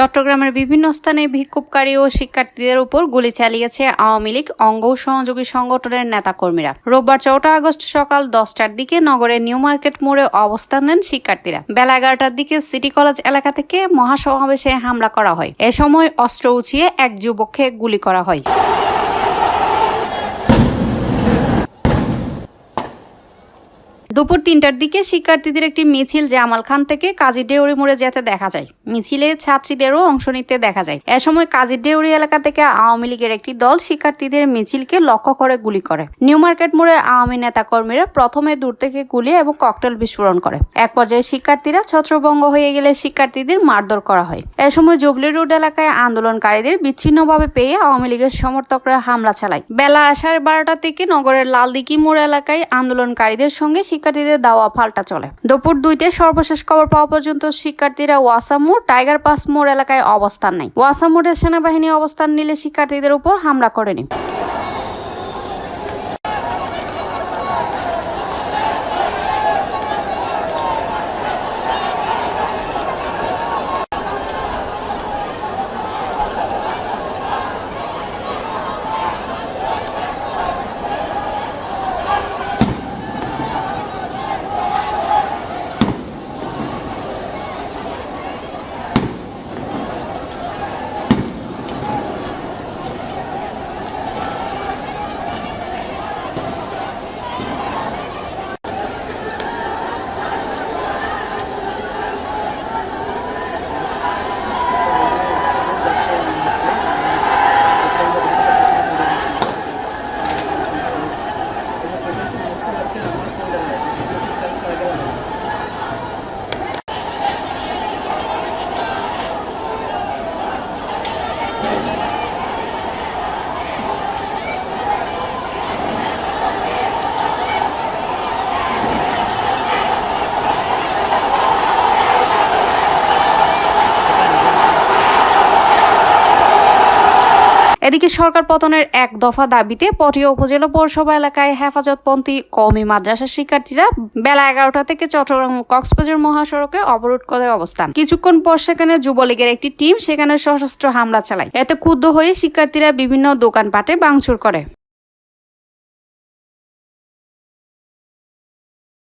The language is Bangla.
চট্টগ্রামের বিভিন্ন স্থানে বিক্ষোভকারী ও শিক্ষার্থীদের উপর গুলি চালিয়েছে আওয়ামী লীগ অঙ্গ সহযোগী সংগঠনের নেতাকর্মীরা। রোববার চৌঠা আগস্ট সকাল দশটার দিকে নগরের নিউ মার্কেট মোড়ে অবস্থান নেন শিক্ষার্থীরা। বেলা এগারোটার দিকে সিটি কলেজ এলাকা থেকে মহাসমাবেশে হামলা করা হয়। এ সময় অস্ত্র উঁচিয়ে এক যুবককে গুলি করা হয়। দুপুর তিনটার দিকে শিক্ষার্থীদের একটি মিছিল জামাল খান থেকে কাজী ডেউরি মোড়ে যেতে দেখা যায়। মিছিলে ছাত্রীদেরও অংশ নিতে দেখা যায়। এ সময় কাজী ডেউরি এলাকা থেকে আওয়ামী লীগের একটি দল শিক্ষার্থীদের মিছিলকে লক্ষ্য করে গুলি করে। নিউ মার্কেট মোড়ে আওয়ামী নেতা কর্মীরা প্রথমে দূর থেকে গুলি এবং ককটেল বিস্ফোরণ করে। এক পর্যায়ে শিক্ষার্থীরা ছত্রভঙ্গ হয়ে গেলে শিক্ষার্থীদের মারধর করা হয়। এ সময় জুবলি রোড এলাকায় আন্দোলনকারীদের বিচ্ছিন্নভাবে পেয়ে আওয়ামী লীগের সমর্থকরা হামলা চালায়। বেলা সাড়ে বারোটা থেকে নগরের লালদিকি মোড় এলাকায় আন্দোলনকারীদের সঙ্গে শিক্ষার্থীদের দাওয়া পাল্টা চলে। দুপুর দুইটায় সর্বশেষ খবর পাওয়া পর্যন্ত শিক্ষার্থীরা ওয়াসা মোড় টাইগার পাস মোড় এলাকায় অবস্থান নেয়। ওয়াসামোড়ের সেনাবাহিনী অবস্থান নিলে শিক্ষার্থীদের উপর হামলা করেনি এদিকে সরকার পতনের এক দফা দাবিতে পটিয়া উপজেলা পৌরসভা এলাকায় হেফাজতপন্থী কওমি মাদ্রাসার শিক্ষার্থীরা বেলা এগারোটা থেকে চট্টগ্রাম কক্সবাজার মহাসড়কে অবরোধ করে অবস্থান। কিছুক্ষণ পর সেখানে যুবলীগের একটি টিম সেখানে সশস্ত্র হামলা চালায়। এতে ক্ষুব্ধ হয়ে শিক্ষার্থীরা বিভিন্ন দোকানপাটে ভাঙচুর করে।